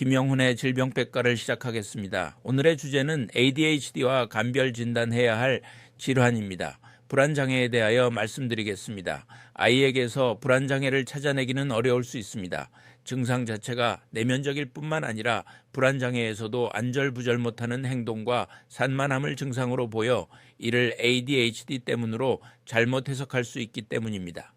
김영훈의 질병백과를 시작하겠습니다. 오늘의 주제는 ADHD와 감별 진단해야 할 질환입니다. 불안장애에 대하여 말씀드리겠습니다. 아이에게서 불안장애를 찾아내기는 어려울 수 있습니다. 증상 자체가 내면적일 뿐만 아니라 불안장애에서도 안절부절 못하는 행동과 산만함을 증상으로 보여 이를 ADHD 때문으로 잘못 해석할 수 있기 때문입니다.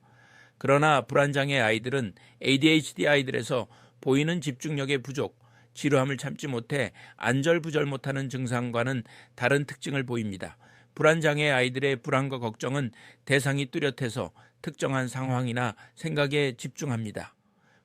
그러나 불안장애 아이들은 ADHD 아이들에서 보이는 집중력의 부족, 지루함을 참지 못해 안절부절 못하는 증상과는 다른 특징을 보입니다. 불안장애 아이들의 불안과 걱정은 대상이 뚜렷해서 특정한 상황이나 생각에 집중합니다.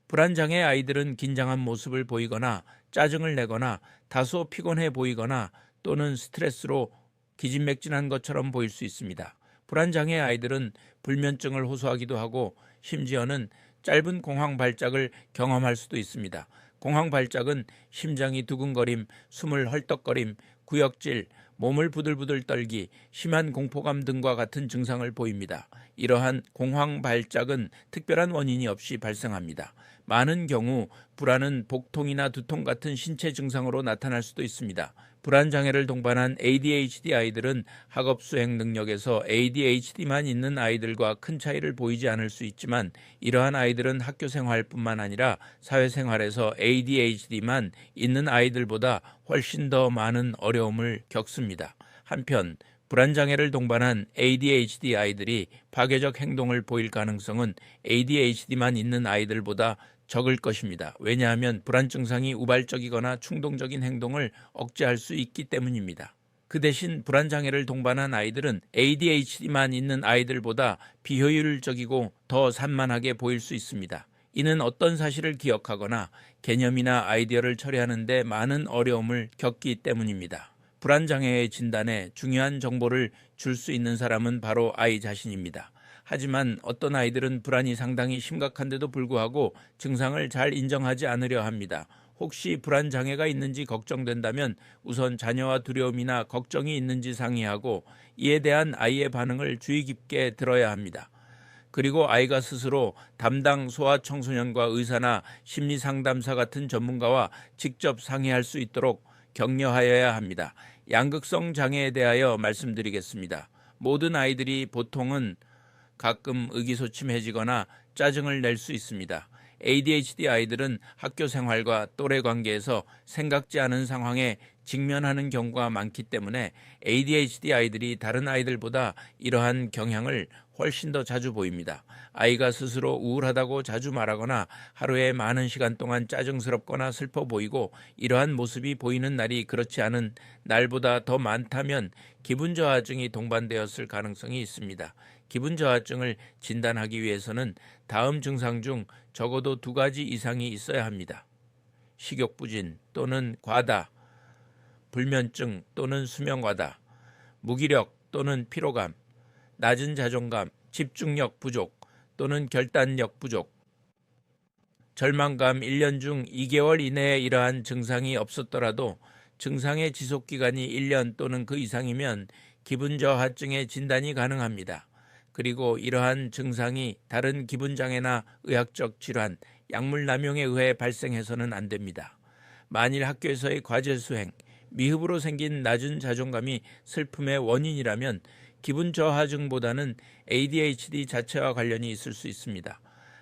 불안장애 아이들은 긴장한 모습을 보이거나 짜증을 내거나 다소 피곤해 보이거나 또는 스트레스로 기진맥진한 것처럼 보일 수 있습니다. 불안장애 아이들은 불면증을 호소하기도 하고 심지어는 짧은 공황 발작을 경험할 수도 있습니다. 공황 발작은 심장이 두근거림, 숨을 헐떡거림, 구역질, 몸을 부들부들 떨기, 심한 공포감 등과 같은 증상을 보입니다. 이러한 공황 발작은 특별한 원인이 없이 발생합니다. 많은 경우 불안은 복통이나 두통 같은 신체 증상으로 나타날 수도 있습니다. 불안 장애를 동반한 ADHD 아이들은 학업 수행 능력에서 ADHD만 있는 아이들과 큰 차이를 보이지 않을 수 있지만 이러한 아이들은 학교 생활뿐만 아니라 사회 생활에서 ADHD만 있는 아이들보다 훨씬 더 많은 어려움을 겪습니다. 한편 불안장애를 동반한 ADHD 아이들이 파괴적 행동을 보일 가능성은 ADHD만 있는 아이들보다 적을 것입니다. 왜냐하면 불안 증상이 우발적이거나 충동적인 행동을 억제할 수 있기 때문입니다. 그 대신 불안 장애를 동반한 아이들은 ADHD만 있는 아이들보다 비효율적이고 더 산만하게 보일 수 있습니다. 이는 어떤 사실을 기억하거나 개념이나 아이디어를 처리하는데 많은 어려움을 겪기 때문입니다. 불안 장애의 진단에 중요한 정보를 줄 수 있는 사람은 바로 아이 자신입니다. 하지만 어떤 아이들은 불안이 상당히 심각한데도 불구하고 증상을 잘 인정하지 않으려 합니다. 혹시 불안 장애가 있는지 걱정된다면 우선 자녀와 두려움이나 걱정이 있는지 상의하고 이에 대한 아이의 반응을 주의 깊게 들어야 합니다. 그리고 아이가 스스로 담당 소아 청소년과 의사나 심리 상담사 같은 전문가와 직접 상의할 수 있도록 격려하여야 합니다. 양극성 장애에 대하여 말씀드리겠습니다. 모든 아이들이 보통은 가끔 의기소침해지거나 짜증을 낼 수 있습니다. ADHD 아이들은 학교 생활과 또래 관계에서 생각지 않은 상황에 직면하는 경우가 많기 때문에 ADHD 아이들이 다른 아이들보다 이러한 경향을 훨씬 더 자주 보입니다. 아이가 스스로 우울하다고 자주 말하거나 하루에 많은 시간 동안 짜증스럽거나 슬퍼 보이고 이러한 모습이 보이는 날이 그렇지 않은 날보다 더 많다면 기분 저하증이 동반되었을 가능성이 있습니다. 기분 저하증을 진단하기 위해서는 다음 증상 중 적어도 두 가지 이상이 있어야 합니다. 식욕 부진 또는 과다, 불면증 또는 수면 과다, 무기력 또는 피로감, 낮은 자존감, 집중력 부족 또는 결단력 부족, 절망감 1년 중 2개월 이내에 이러한 증상이 없었더라도 증상의 지속 기간이 1년 또는 그 이상이면 기분 저하증의 진단이 가능합니다. 그리고 이러한 증상이 다른 기분 장애나 의학적 질환, 약물 남용에 의해 발생해서는 안 됩니다. 만일 학교에서의 과제 수행, 미흡으로 생긴 낮은 자존감이 슬픔의 원인이라면 기분 저하증보다는 ADHD 자체와 관련이 있을 수 있습니다.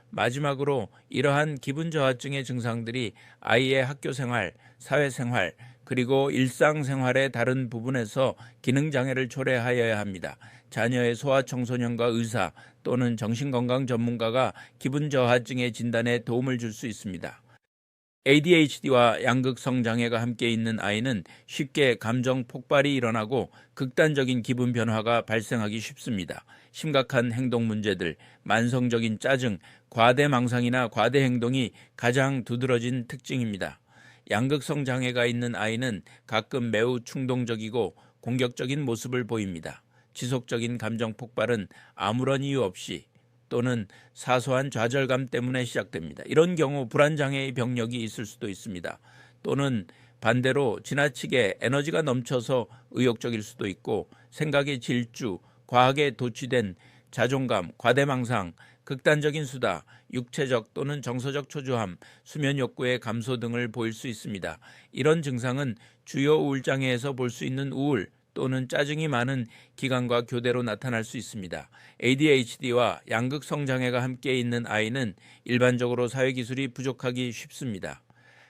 마지막으로 이러한 기분 저하증의 증상들이 아이의 학교 생활, 사회 생활, 그리고 일상생활의 다른 부분에서 기능장애를 초래하여야 합니다. 자녀의 소아청소년과 의사 또는 정신건강 전문가가 기분 저하증의 진단에 도움을 줄 수 있습니다. ADHD와 양극성 장애가 함께 있는 아이는 쉽게 감정 폭발이 일어나고 극단적인 기분 변화가 발생하기 쉽습니다. 심각한 행동 문제들, 만성적인 짜증, 과대 망상이나 과대 행동이 가장 두드러진 특징입니다. 양극성 장애가 있는 아이는 가끔 매우 충동적이고 공격적인 모습을 보입니다. 지속적인 감정 폭발은 아무런 이유 없이 또는 사소한 좌절감 때문에 시작됩니다. 이런 경우 불안장애의 병력이 있을 수도 있습니다. 또는 반대로 지나치게 에너지가 넘쳐서 의욕적일 수도 있고 생각의 질주, 과하게 도취된 자존감, 과대망상, 극단적인 수다, 육체적 또는 정서적 초조함, 수면 욕구의 감소 등을 보일 수 있습니다. 이런 증상은 주요 우울장애에서 볼 수 있는 우울 또는 짜증이 많은 기관과 교대로 나타날 수 있습니다. ADHD와 양극 성 장애가 함께 있는 아이는 일반적으로 사회 기술이 부족하기 쉽습니다.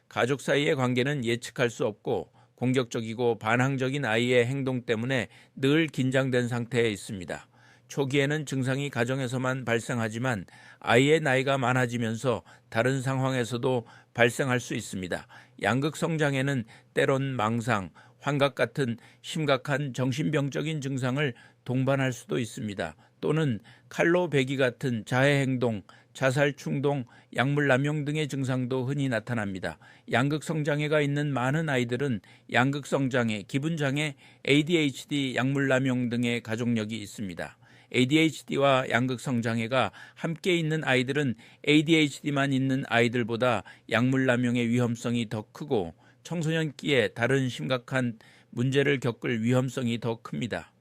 가족 사이의 관계는 예측할 수 없고 공격적이고 반항적인 아이의 행동 때문에 늘 긴장된 상태에 있습니다. 초기에는 증상이 가정에서만 발생하지만 아이의 나이가 많아지면서 다른 상황에서도 발생할 수 있습니다. 양극 성장에는 때론 망상, 환각 같은 심각한 정신병적인 증상을 동반할 수도 있습니다. 또는 칼로 베기 같은 자해 행동, 자살 충동, 약물 남용 등의 증상도 흔히 나타납니다. 양극 성장애가 있는 많은 아이들은 양극 성장애, 기분 장애, ADHD, 약물 남용 등의 가족력이 있습니다. ADHD와 양극 성 장애가 함께 있는 아이들은 ADHD만 있는 아이들보다 약물 남용의 위험성이 더 크고 청소년기에 다른 심각한 문제를 겪을 위험성이 더 큽니다.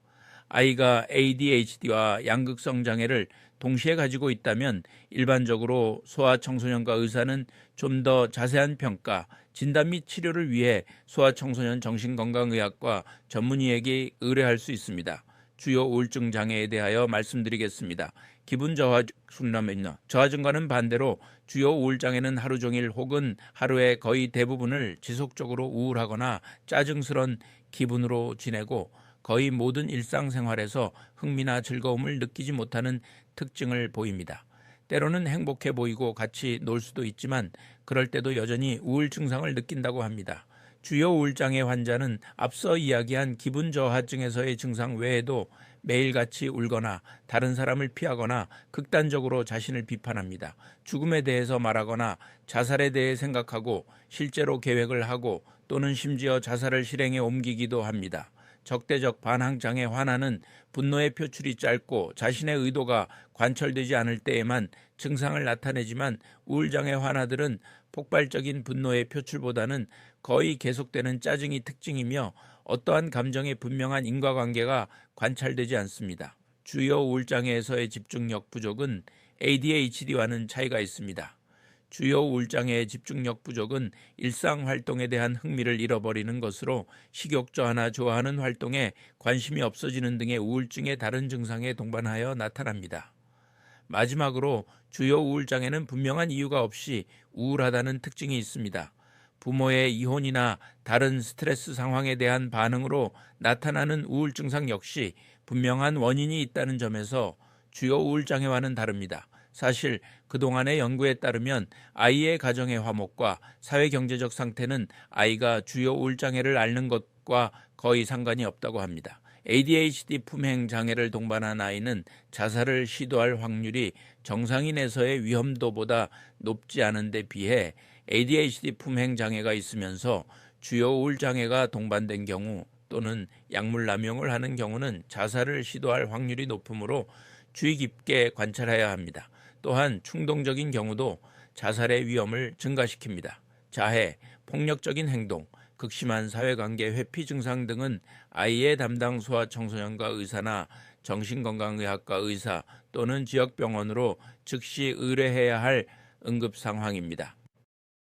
아이가 ADHD와 양극성 장애를 동시에 가지고 있다면 일반적으로 소아청소년과 의사는 좀 더 자세한 평가, 진단 및 치료를 위해 소아청소년 정신건강의학과 전문의에게 의뢰할 수 있습니다. 주요 우울증 장애에 대하여 말씀드리겠습니다. 기분 저하 순라면요. 저하증과는 반대로 주요 우울 장애는 하루 종일 혹은 하루의 거의 대부분을 지속적으로 우울하거나 짜증스런 기분으로 지내고 거의 모든 일상생활에서 흥미나 즐거움을 느끼지 못하는 특징을 보입니다. 때로는 행복해 보이고 같이 놀 수도 있지만 그럴 때도 여전히 우울 증상을 느낀다고 합니다. 주요 우울장애 환자는 앞서 이야기한 기분 저하증에서의 증상 외에도 매일같이 울거나 다른 사람을 피하거나 극단적으로 자신을 비판합니다. 죽음에 대해서 말하거나 자살에 대해 생각하고 실제로 계획을 하고 또는 심지어 자살을 실행에 옮기기도 합니다. 적대적 반항장애 환아는 분노의 표출이 짧고 자신의 의도가 관철되지 않을 때에만 증상을 나타내지만 우울장애 환아들은 폭발적인 분노의 표출보다는 거의 계속되는 짜증이 특징이며 어떠한 감정의 분명한 인과관계가 관찰되지 않습니다. 주요 우울장애에서의 집중력 부족은 ADHD와는 차이가 있습니다. 주요 우울장애의 집중력 부족은 일상 활동에 대한 흥미를 잃어버리는 것으로 식욕 저하나 좋아하는 활동에 관심이 없어지는 등의 우울증의 다른 증상에 동반하여 나타납니다. 마지막으로 주요 우울장애는 분명한 이유가 없이 우울하다는 특징이 있습니다. 부모의 이혼이나 다른 스트레스 상황에 대한 반응으로 나타나는 우울 증상 역시 분명한 원인이 있다는 점에서 주요 우울장애와는 다릅니다. 사실 그동안의 연구에 따르면 아이의 가정의 화목과 사회 경제적 상태는 아이가 주요 우울장애를 앓는 것과 거의 상관이 없다고 합니다. ADHD 품행 장애를 동반한 아이는 자살을 시도할 확률이 정상인에서의 위험도보다 높지 않은 데 비해 ADHD 품행 장애가 있으면서 주요 우울 장애가 동반된 경우 또는 약물 남용을 하는 경우는 자살을 시도할 확률이 높으므로 주의 깊게 관찰해야 합니다. 또한 충동적인 경우도 자살의 위험을 증가시킵니다. 자해, 폭력적인 행동, 극심한 사회관계 회피 증상 등은 아이의 담당 소아 청소년과 의사나 정신건강의학과 의사 또는 지역병원으로 즉시 의뢰해야 할 응급 상황입니다.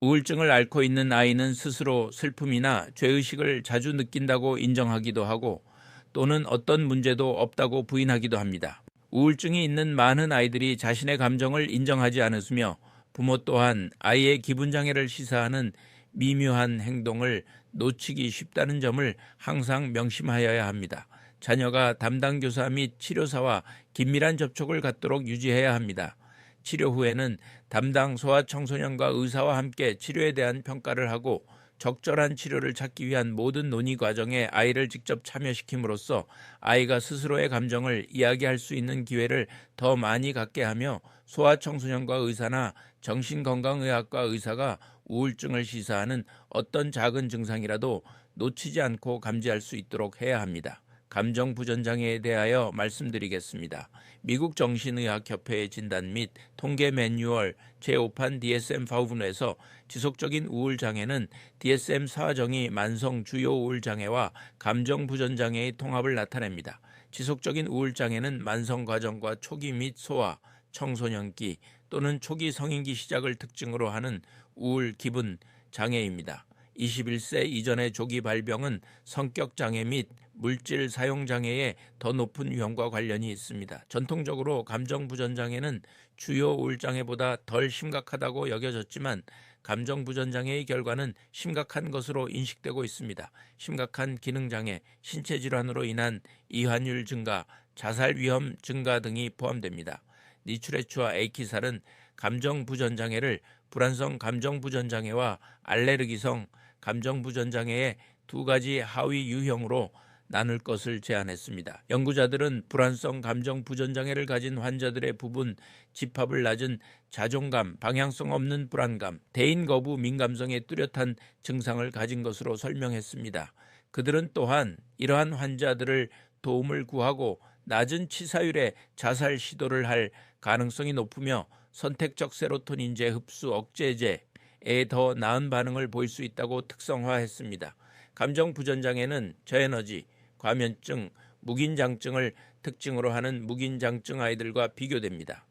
우울증을 앓고 있는 아이는 스스로 슬픔이나 죄의식을 자주 느낀다고 인정하기도 하고 또는 어떤 문제도 없다고 부인하기도 합니다. 우울증이 있는 많은 아이들이 자신의 감정을 인정하지 않으며 부모 또한 아이의 기분 장애를 시사하는 미묘한 행동을 놓치기 쉽다는 점을 항상 명심하여야 합니다. 자녀가 담당 교사 및 치료사와 긴밀한 접촉을 갖도록 유지해야 합니다. 치료 후에는 담당 소아 청소년과 의사와 함께 치료에 대한 평가를 하고 적절한 치료를 찾기 위한 모든 논의 과정에 아이를 직접 참여시킴으로써 아이가 스스로의 감정을 이야기할 수 있는 기회를 더 많이 갖게 하며 소아청소년과 의사나 정신건강의학과 의사가 우울증을 시사하는 어떤 작은 증상이라도 놓치지 않고 감지할 수 있도록 해야 합니다. 감정 부전 장애에 대하여 말씀드리겠습니다. 미국 정신의학협회의 진단 및 통계 매뉴얼 제5판 DSM-5에서 지속적인 우울 장애는 DSM-4정이 만성 주요 우울 장애와 감정 부전 장애의 통합을 나타냅니다. 지속적인 우울 장애는 만성 과정과 초기 및 소화, 청소년기 또는 초기 성인기 시작을 특징으로 하는 우울 기분 장애입니다. 21세 이전의 조기 발병은 성격 장애 및 물질 사용 장애의 더 높은 위험과 관련이 있습니다. 전통적으로 감정 부전 장애는 주요 우울 장애보다 덜 심각하다고 여겨졌지만 감정 부전 장애의 결과는 심각한 것으로 인식되고 있습니다. 심각한 기능 장애, 신체 질환으로 인한 이환율 증가, 자살 위험 증가 등이 포함됩니다. 니츄레츠와 에이키살은 감정 부전 장애를 불안성 감정 부전 장애와 알레르기성 감정 부전 장애의 두 가지 하위 유형으로 나눌 것을 제안했습니다. 연구자들은 불안성 감정 부전 장애를 가진 환자들의 부분 집합을 낮은 자존감, 방향성 없는 불안감, 대인 거부 민감성의 뚜렷한 증상을 가진 것으로 설명했습니다. 그들은 또한 이러한 환자들을 도움을 구하고 낮은 치사율의 자살 시도를 할 가능성이 높으며 선택적 세로토닌제 흡수 억제제에 더 나은 반응을 보일 수 있다고 특성화했습니다. 감정 부전장애는 저에너지, 과면증, 무긴장증을 특징으로 하는 무긴장증 아이들과 비교됩니다.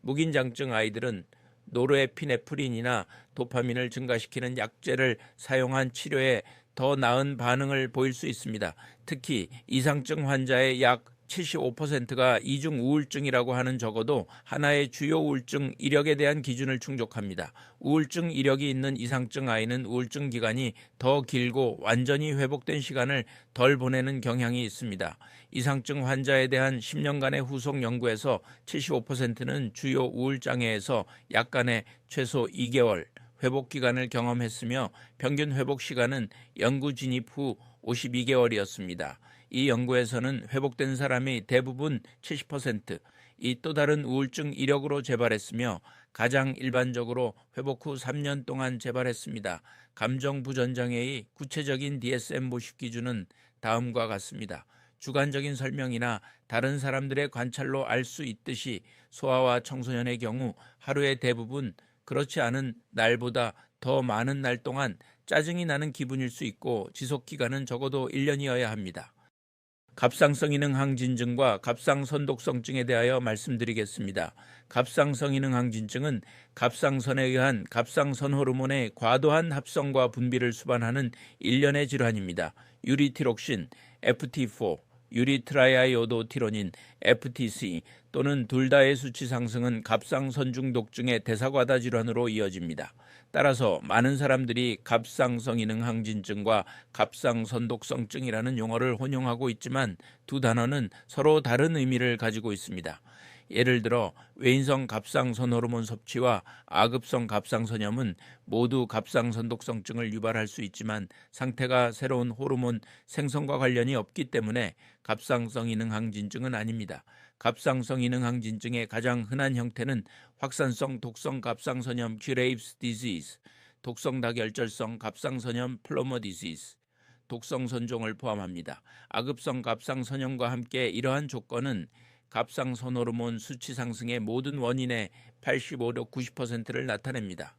무긴장증 아이들은 노르에피네프린이나 도파민을 증가시키는 약제를 사용한 치료에 더 나은 반응을 보일 수 있습니다. 특히 이상증 환자의 약 75%가 이중 우울증이라고 하는 적어도 하나의 주요 우울증 이력에 대한 기준을 충족합니다. 우울증 이력이 있는 이상증 아이는 우울증 기간이 더 길고 완전히 회복된 시간을 덜 보내는 경향이 있습니다. 이상증 환자에 대한 10년간의 후속 연구에서 75%는 주요 우울장애에서 약간의 최소 2개월 회복 기간을 경험했으며 평균 회복 시간은 연구 진입 후 52개월이었습니다. 이 연구에서는 회복된 사람이 대부분 70%, 이 또 다른 우울증 이력으로 재발했으며 가장 일반적으로 회복 후 3년 동안 재발했습니다. 감정 부전장애의 구체적인 DSM 모식 기준은 다음과 같습니다. 주관적인 설명이나 다른 사람들의 관찰로 알 수 있듯이 소아와 청소년의 경우 하루의 대부분 그렇지 않은 날보다 더 많은 날 동안 짜증이 나는 기분일 수 있고 지속 기간은 적어도 1년이어야 합니다. 갑상선 기능 항진증과 갑상선독성증에 대하여 말씀드리겠습니다. 갑상선 기능 항진증은 갑상선에 의한 갑상선 호르몬의 과도한 합성과 분비를 수반하는 일련의 질환입니다. 유리티록신, FT4, 유리트라이아이오도티로닌, FTC 또는 둘 다의 수치 상승은 갑상선 중독증의 대사과다 질환으로 이어집니다. 따라서 많은 사람들이 갑상선 기능 항진증과 갑상선독성증이라는 용어를 혼용하고 있지만 두 단어는 서로 다른 의미를 가지고 있습니다. 예를 들어 외인성 갑상선 호르몬 섭취와 아급성 갑상선염은 모두 갑상선독성증을 유발할 수 있지만 상태가 새로운 호르몬 생성과 관련이 없기 때문에 갑상선 기능 항진증은 아닙니다. 갑상선 기능 항진증의 가장 흔한 형태는 확산성 독성 갑상선염 큐레이브스 디지즈, 독성 다결절성 갑상선염 플로머 디지즈, 독성 선종을 포함합니다. 아급성 갑상선염과 함께 이러한 조건은 갑상선 호르몬 수치 상승의 모든 원인의 85로 90%를 나타냅니다.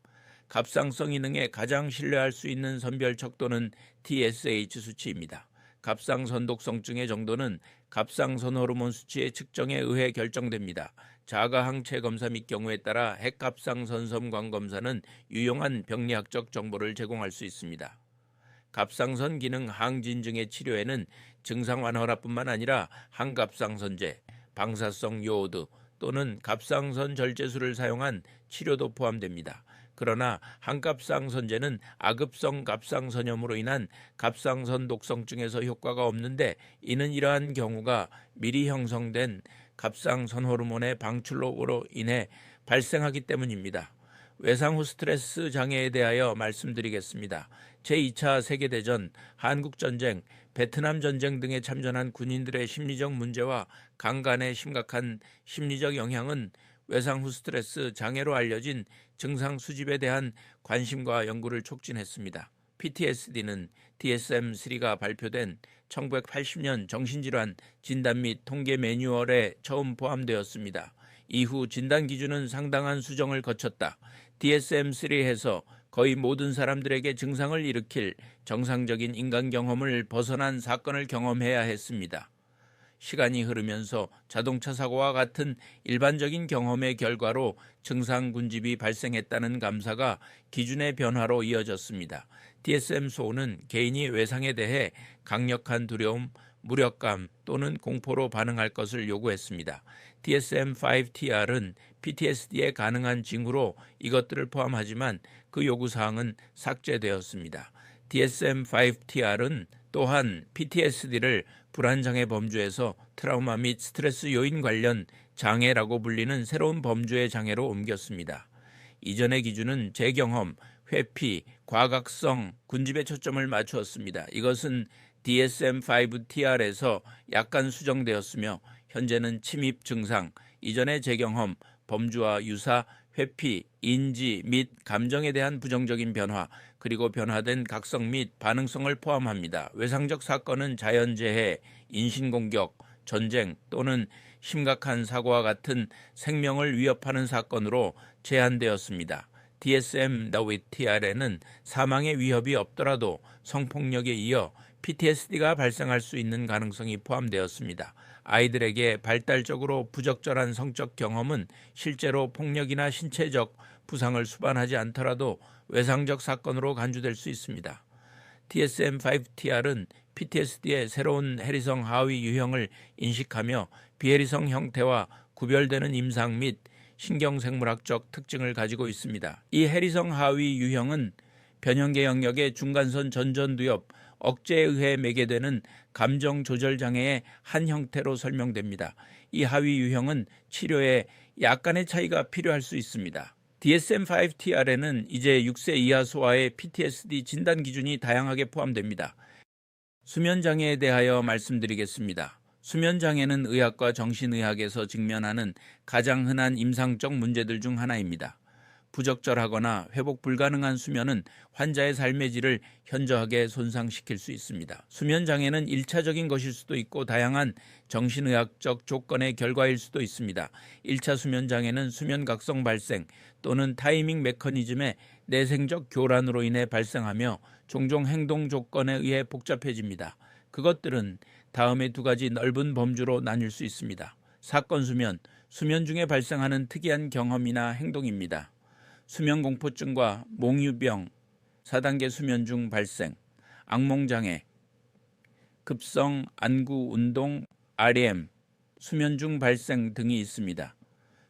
갑상성 기능에 가장 신뢰할 수 있는 선별 척도는 TSH 수치입니다. 갑상선 독성증의 정도는 갑상선 호르몬 수치의 측정에 의해 결정됩니다. 자가 항체 검사 및 경우에 따라 핵갑상선섬광 검사는 유용한 병리학적 정보를 제공할 수 있습니다. 갑상선 기능 항진증의 치료에는 증상 완화라뿐만 아니라 항갑상선제, 방사성 요오드 또는 갑상선 절제술을 사용한 치료도 포함됩니다. 그러나 한갑상선제는 아급성 갑상선염으로 인한 갑상선 독성증에서 효과가 없는데 이는 이러한 경우가 미리 형성된 갑상선 호르몬의 방출로로 인해 발생하기 때문입니다. 외상 후 스트레스 장애에 대하여 말씀드리겠습니다. 제2차 세계대전, 한국전쟁, 베트남 전쟁 등에 참전한 군인들의 심리적 문제와 강간의 심각한 심리적 영향은 외상 후 스트레스 장애로 알려진 증상 수집에 대한 관심과 연구를 촉진했습니다. PTSD는 DSM-3가 발표된 1980년 정신질환 진단 및 통계 매뉴얼에 처음 포함되었습니다. 이후 진단 기준은 상당한 수정을 거쳤다. DSM-3에서 거의 모든 사람들에게 증상을 일으킬 정상적인 인간 경험을 벗어난 사건을 경험해야 했습니다. 시간이 흐르면서 자동차 사고와 같은 일반적인 경험의 결과로 증상 군집이 발생했다는 감사가 기준의 변화로 이어졌습니다. DSM-4는 개인이 외상에 대해 강력한 두려움, 무력감 또는 공포로 반응할 것을 요구했습니다. DSM-5TR은 PTSD에 가능한 징후로 이것들을 포함하지만 그 요구 사항은 삭제되었습니다. DSM-5TR은 또한 PTSD를 불안장애 범주에서 트라우마 및 스트레스 요인 관련 장애라고 불리는 새로운 범주의 장애로 옮겼습니다. 이전의 기준은 재경험, 회피, 과각성, 군집에 초점을 맞추었습니다. 이것은 DSM-5TR에서 약간 수정되었으며 현재는 침입 증상, 이전의 재경험, 범주와 유사, 회피, 인지 및 감정에 대한 부정적인 변화, 그리고 변화된 각성 및 반응성을 포함합니다. 외상적 사건은 자연재해, 인신공격, 전쟁 또는 심각한 사고와 같은 생명을 위협하는 사건으로 제한되었습니다. DSM-WTR에는 사망의 위협이 없더라도 성폭력에 이어 PTSD가 발생할 수 있는 가능성이 포함되었습니다. 아이들에게 발달적으로 부적절한 성적 경험은 실제로 폭력이나 신체적 부상을 수반하지 않더라도 외상적 사건으로 간주될 수 있습니다. DSM-5TR은 PTSD의 새로운 해리성 하위 유형을 인식하며 비해리성 형태와 구별되는 임상 및 신경생물학적 특징을 가지고 있습니다. 이 해리성 하위 유형은 변형계 영역의 중간선 전전두엽 억제에 의해 매개되는 감정 조절 장애의 한 형태로 설명됩니다. 이 하위 유형은 치료에 약간의 차이가 필요할 수 있습니다. DSM-5TR에는 이제 6세 이하 소아의 PTSD 진단 기준이 다양하게 포함됩니다. 수면 장애에 대하여 말씀드리겠습니다. 수면 장애는 의학과 정신의학에서 직면하는 가장 흔한 임상적 문제들 중 하나입니다. 부적절하거나 회복 불가능한 수면은 환자의 삶의 질을 현저하게 손상시킬 수 있습니다. 수면 장애는 1차적인 것일 수도 있고 다양한 정신의학적 조건의 결과일 수도 있습니다. 1차 수면 장애는 수면 각성 발생 또는 타이밍 메커니즘의 내생적 교란으로 인해 발생하며 종종 행동 조건에 의해 복잡해집니다. 그것들은 다음의 두 가지 넓은 범주로 나뉠 수 있습니다. 사건 수면, 수면 중에 발생하는 특이한 경험이나 행동입니다. 수면 공포증과 몽유병, 4단계 수면 중 발생, 악몽 장애, 급성 안구 운동 REM, 수면 중 발생 등이 있습니다.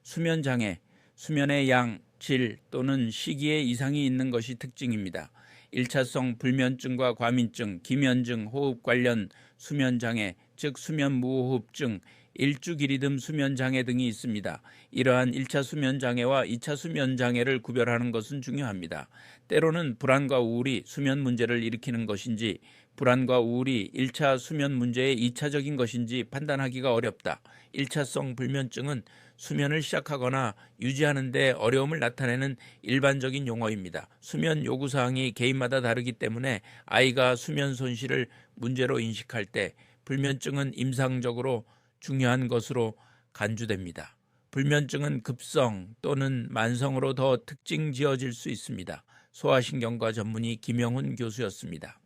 수면 장애, 수면의 양, 질 또는 시기에 이상이 있는 것이 특징입니다. 1차성 불면증과 과민증, 기면증, 호흡 관련 수면 장애, 즉 수면 무호흡증, 일주기리듬 수면장애 등이 있습니다. 이러한 1차 수면장애와 2차 수면장애를 구별하는 것은 중요합니다. 때로는 불안과 우울이 수면 문제를 일으키는 것인지 불안과 우울이 1차 수면 문제의 2차적인 것인지 판단하기가 어렵다. 1차성 불면증은 수면을 시작하거나 유지하는 데 어려움을 나타내는 일반적인 용어입니다. 수면 요구사항이 개인마다 다르기 때문에 아이가 수면 손실을 문제로 인식할 때 불면증은 임상적으로 중요한 것으로 간주됩니다. 불면증은 급성 또는 만성으로 더 특징 지어질 수 있습니다. 소아신경과 전문의 김영훈 교수였습니다.